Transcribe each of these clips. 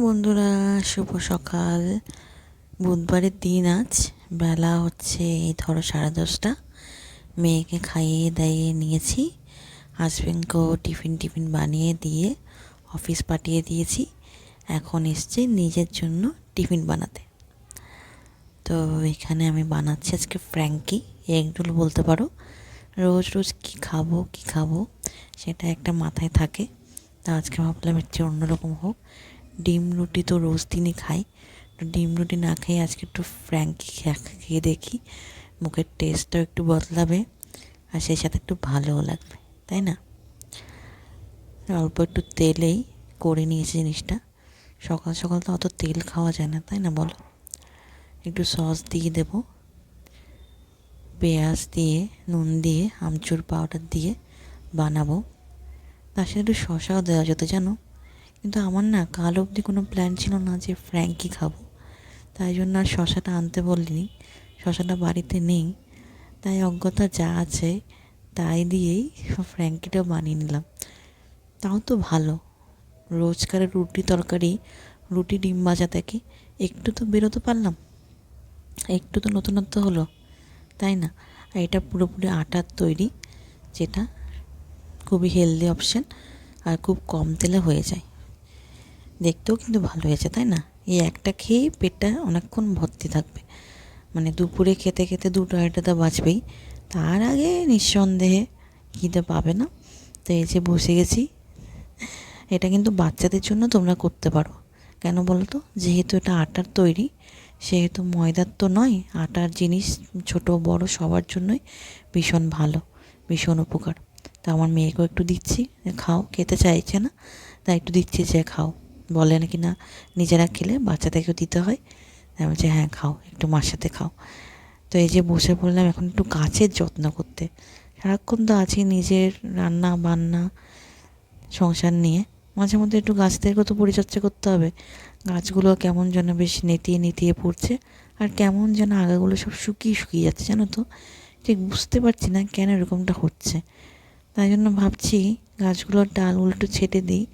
বন্ধুরা, শুভ সকাল। বুধবারের দিন আজ, বেলা হচ্ছে এই ধরো সাড়ে দশটা। মেয়েকে খাইয়ে দাইয়ে নিয়েছি, হাজবেন্ডকেও টিফিন টিফিন বানিয়ে দিয়ে অফিস পাঠিয়ে দিয়েছি। এখন এসছে নিজের জন্য টিফিন বানাতে। তো এখানে আমি বানাচ্ছি আজকে ফ্র্যাঙ্কি। এগরোল বলতে পারো, রোজ রোজ কী খাব কী খাব, সেটা একটা মাথায় থাকে। তা আজকে ভাবলাম একটু অন্যরকম হোক। ডিম রুটি তো রোজ দিনই খাই। ডিম রুটি না খেয়ে আজকে একটু ফ্র্যাঙ্কি খেয়ে দেখি। মুখের টেস্টটাও একটু বদলাবে আর সেই সাথে একটু ভালোও লাগবে, তাই না? অল্প একটু তেলেই করে নিয়েছি জিনিসটা। সকাল সকাল তো অত তেল খাওয়া যায় না, তাই না বলো? একটু সস দিয়ে দেব। পেঁয়াজ দিয়ে, নুন দিয়ে, আমচুর পাউডার দিয়ে বানাবো। তার সাথে একটু শশাও দেওয়া যেত, জানো? কিন্তু আমার না কাল অবধি কোনো প্ল্যান ছিল না যে ফ্র্যাঙ্কি খাব। তাই জন্য আর শশাটা আনতে বলিনি। শশাটা বাড়িতে নেই। তাই অজ্ঞতা যা আছে তাই দিয়েই ফ্র্যাঙ্কিটা বানিয়ে নিলাম। তাও তো ভালো। রোজকারের রুটি তরকারি, রুটি ডিম ভাজা থেকে একটু তো বেরোতে পারলাম। একটু তো নতুনত্ব হলো, তাই না? আর এটা পুরোপুরি আটার তৈরি, যেটা খুবই হেলদি অপশান আর খুব কম তেলে হয়ে যায়। দেখতেও কিন্তু ভালো হয়েছে, তাই না? এই একটা খেয়েই পেটটা অনেকক্ষণ ভর্তি থাকবে। মানে দুপুরে খেতে খেতে দুটো আড়াইটা বাঁচবেই তার আগে নিঃসন্দেহে খিদে পাবে না। তো এই যে বসে গেছি, এটা কিন্তু বাচ্চাদের জন্য তোমরা করতে পারো। কেন বলো তো? যেহেতু এটা আটার তৈরি, সেহেতু ময়দার তো নয়, আটার জিনিস ছোট, বড় সবার জন্যই ভীষণ ভালো, ভীষণ উপকার। তা আমার মেয়েকেও একটু দিচ্ছি, খাও, খেতে চাইছে না, তাই একটু দিচ্ছি যে খাও। বলে নাকি না, নিজেরা খেলে বাচ্চাদেরকেও দিতে হয়। তাই বলছে হ্যাঁ খাও, একটু মার সাথে খাও। তো এই যে বসে পড়লাম, এখন একটু গাছের যত্ন করতে। সারাক্ষণ তো আছি নিজের রান্না, বান্না, সংসার নিয়ে। মাঝে মধ্যে একটু গাছদেরকেও তো পরিচর্যা করতে হবে। গাছগুলো কেমন যেন বেশ নেতিয়ে নেতিয়ে পড়ছে, আর কেমন যেন আগাগুলো সব শুকিয়ে শুকিয়ে যাচ্ছে, জানো তো? ঠিক বুঝতে পারছি না কেন এরকমটা হচ্ছে। তাই জন্য ভাবছি গাছগুলোর ডালগুলো একটু ছেটে দিই।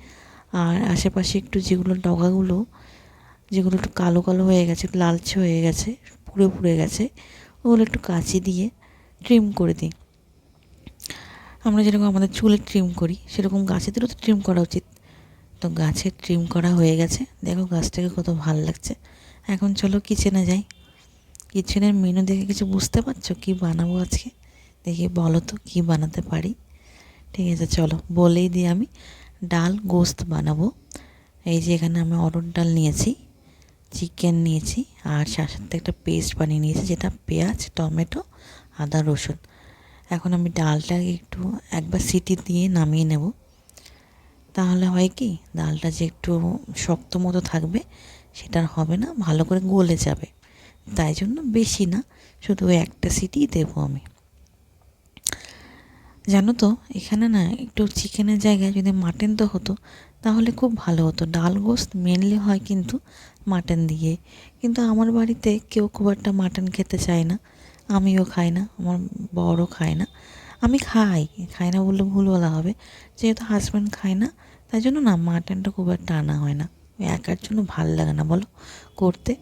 আর আশেপাশে একটু যেগুলো ডগাগুলো, যেগুলো একটু কালো কালো হয়ে গেছে লালচে হয়ে গেছে, পুড়ে পুড়ে গেছে, ওগুলো একটু কাঁচি দিয়ে ট্রিম করে দিই। আমরা যেরকম আমাদের চুলে ট্রিম করি, সেরকম গাছেদেরও তো ট্রিম করা উচিত। তো গাছের ট্রিম করা হয়ে গেছে, দেখো গাছটাকে কত ভালো লাগছে। এখন চলো কিচেনে যাই। কিচেনের মেনু দেখে কিছু বুঝতে পারছ? কী বানাবো আজকে? দেখি বলো তো, কী বানাতে পারি? ঠিক আছে, চলো বলেই দিই আমি। ডাল, গোস্ত বানাবো। এই যে এখানে আমি অরড় ডাল নিয়েছি, চিকেন নিয়েছি, আর সাথে সাথে একটা পেস্ট বানিয়ে নিয়েছি, যেটা পেঁয়াজ, টমেটো, আদা, রসুন। এখন আমি ডালটাকে একটু একবার সিটি দিয়ে নামিয়ে নেব। তাহলে হয় কি, ডালটা যে একটু শক্ত মতো থাকবে, সেটা হবে না, ভালো করে গলে যাবে। তাই জন্য বেশি না, শুধু একটা সিটিই দেবো আমি। জানো তো, এখানে না একটু চিকেনের জায়গায় যদি মাটন তো হতো, তাহলে খুব ভালো হতো। ডাল গোস্ত মেনলি হয় কিন্তু মাটন দিয়ে। কিন্তু আমার বাড়িতে কেউ খুব একটা মাটন খেতে চায় না। আমিও খাই না, আমার বড়ও খায় না। আমি খাই খাই না বললে ভুল বলা হবে। যেহেতু হাজব্যান্ড খায় না, তাই জন্য না মাটনটা খুব একটা আনা হয় না। একার জন্য ভালো লাগে না, বলো? করতে।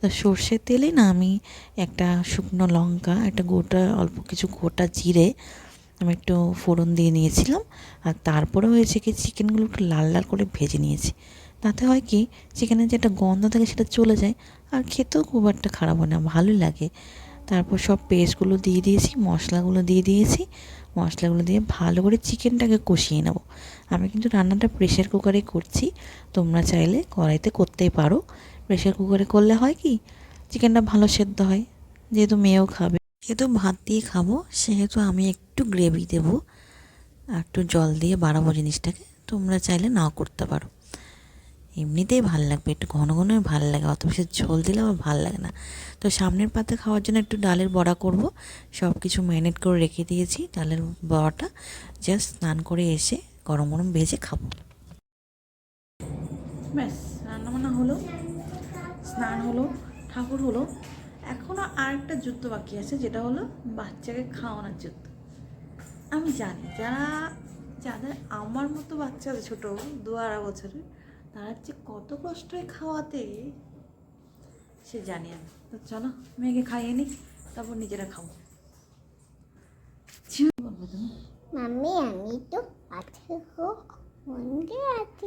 তো সর্ষের তেলে না আমি একটা শুকনো লঙ্কা, একটা গোটা, অল্প কিছু গোটা জিরে আমি একটু ফোড়ন দিয়ে নিয়েছিলাম আর তারপরে হয়েছে কি চিকেনগুলো একটু লাল লাল করে ভেজে নিয়েছি। তাতে হয় কি চিকেনের যে একটা গন্ধ থাকে সেটা চলে যায় আর খেতেও খুব একটা খারাপ হয় না, ভালোই লাগে। তারপর সব পেস্টগুলো দিয়ে দিয়েছি, মশলাগুলো দিয়ে দিয়েছি। মশলাগুলো দিয়ে ভালো করে চিকেনটাকে কষিয়ে নেব। আমি কিন্তু রান্নাটা প্রেশার কুকারে করছি, তোমরা চাইলে কড়াইতে করতেই পারো। প্রেশার কুকারে করলে হয় কি, চিকেনটা ভালো সেদ্ধ হয়, যেহেতু মেয়েও খাবে। যেহেতু ভাত দিয়ে খাব, সেহেতু আমি একটু গ্রেভি দেবো আর একটু জল দিয়ে বাড়াবো জিনিসটাকে। তোমরা চাইলে নাও করতে পারো। এমনিতেই ভালো লাগবে, একটু ঘন ঘন ভালো লাগে, অত বেশি ঝোল দিলে আমার ভালো লাগে না। তো সামনের পাতে খাওয়ার জন্য একটু ডালের বড়া করব। সব কিছু ম্যারিনেট করে রেখে দিয়েছি ডালের বড়াটা। জাস্ট স্নান করে এসে গরম গরম ভেজে খাব। ব্যাস, রান্নাবান্না হলো, স্নান হলো, ঠাকুর হলো। এখনও আর একটা যুদ্ধ বাকি আছে যেটা হলো বাচ্চাকে খাওয়ানোর যুদ্ধ। আমি জানি যারা যাদের আমার মতো বাচ্চা আছে ছোটো দু আড়াই বছরের তারা যে কত কষ্ট হয় খাওয়াতে সে জানি আমি তো চলো মেয়েকে খাইয়ে নিই তারপর নিজেরা খাব। ছি, বলব তুমি? মাম্মি আমি তো মন্দির আছে।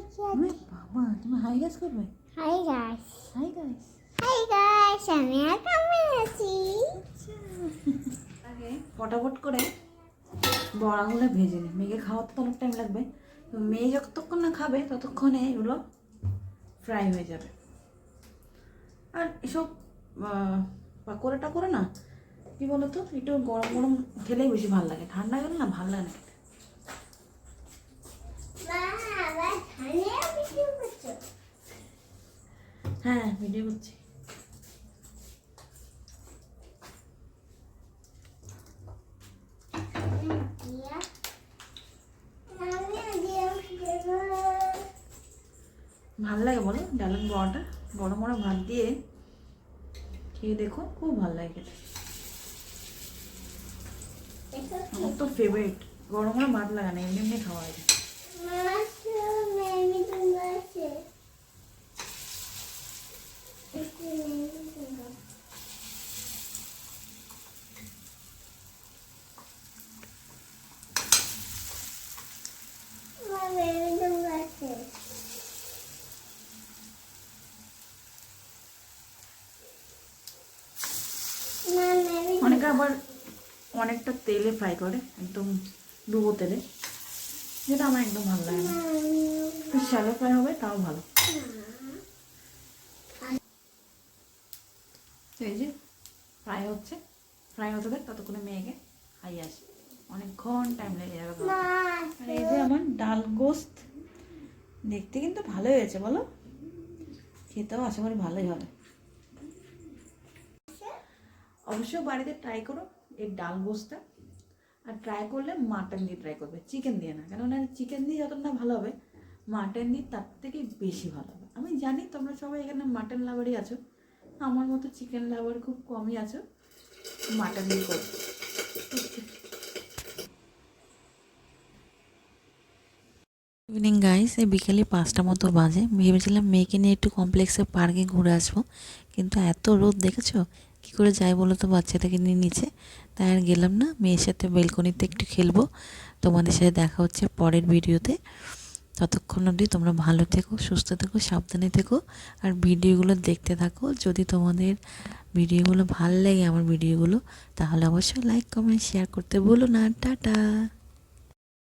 বাবা তুমি হাই গাছ করবে? Hi guys hi guys hi guys আমি আর কেমন আছি। আগে ফটাফট করে বড়াগুলো ভেজে নিই মেয়েকে খাওয়াতে তো অনেক টাইম লাগবে। তো মেয়ে যতক্ষণ না খাবে ততক্ষণে এগুলো ফ্রাই হয়ে যাবে। আর এসব পাকোড়া টাকোড়া না কি বলতো একটু গরম গরম খেলেই বেশি ভালো লাগে। ঠান্ডা গেলে না ভালো লাগে না হ্যাঁ ভিডিও করছি দিয়া মাম্মি দিয়া ভিডিও ভালো লাগে বলো? ডালের বড়াটা বড় বড় ভাত দিয়ে খেয়ে দেখো খুব ভালো লাগে খেতে। আমার তো ফেভারিট গরম গরম ভাত লাগানো এমনি এমনি খাওয়া যায় মাছু মেমি তুমি আছে একটু মেমি তুমি মা মেমি তুমি আছে মা মেমি অনেকে আবার অনেকটা তেলে ফ্রাই করে, একদম ডুবো তেলে, যেটা আমার একদম ভালো লাগে না। শ্যালো ফ্রাই হবে, তাও ভালো। এই যে ফ্রাই হচ্ছে। ফ্রাই হতে দেয় ততক্ষণে মেয়েকে খাই আসি। অনেকক্ষণ টাইম লেগে যাবে এই যে আমার ডাল গোস্ত, দেখতে কিন্তু ভালোই হয়েছে, বলো? খেতেও আশা করি ভালোই হবে। অবশ্য বাড়িতে ট্রাই করো এই ডাল গোস্তটা আর ট্রাই করলে মাটন দিয়ে ট্রাই করবে চিকেন দিয়ে না, কেননা চিকেন দিয়ে যতটা ভালো হবে মাটন দিয়ে তার থেকে বেশি ভালো হবে। আমি জানি তোমরা সবাই এখানে মাটন লাভারই আছো, আমার মতো চিকেন লাভার খুব কমই আছো মাটন দিয়ে করো। ইভিনিং গাইস এই বিকেলে পাঁচটা মতো বাজে। ভেবেছিলাম মেয়েকে নিয়ে একটু কমপ্লেক্সে পার্কে ঘুরে আসব, কিন্তু এত রোদ, দেখেছ? কী করে যাই বলো তো বাচ্চাটাকে নিয়ে নিচে। তাই আর গেলাম না, মেয়ের সাথে বেলকনিতে একটু খেলব। তোমাদের সাথে দেখা হচ্ছে পরের ভিডিওতে। ততক্ষণ অবধি তোমরা ভালো থেকো, সুস্থ থেকো, সাবধানে থেকো। আর ভিডিওগুলো দেখতে থাকো। যদি তোমাদের ভিডিওগুলো ভালো লাগে, আমার ভিডিওগুলো, তাহলে অবশ্যই লাইক কমেন্ট শেয়ার করতে বলো না। টাটা!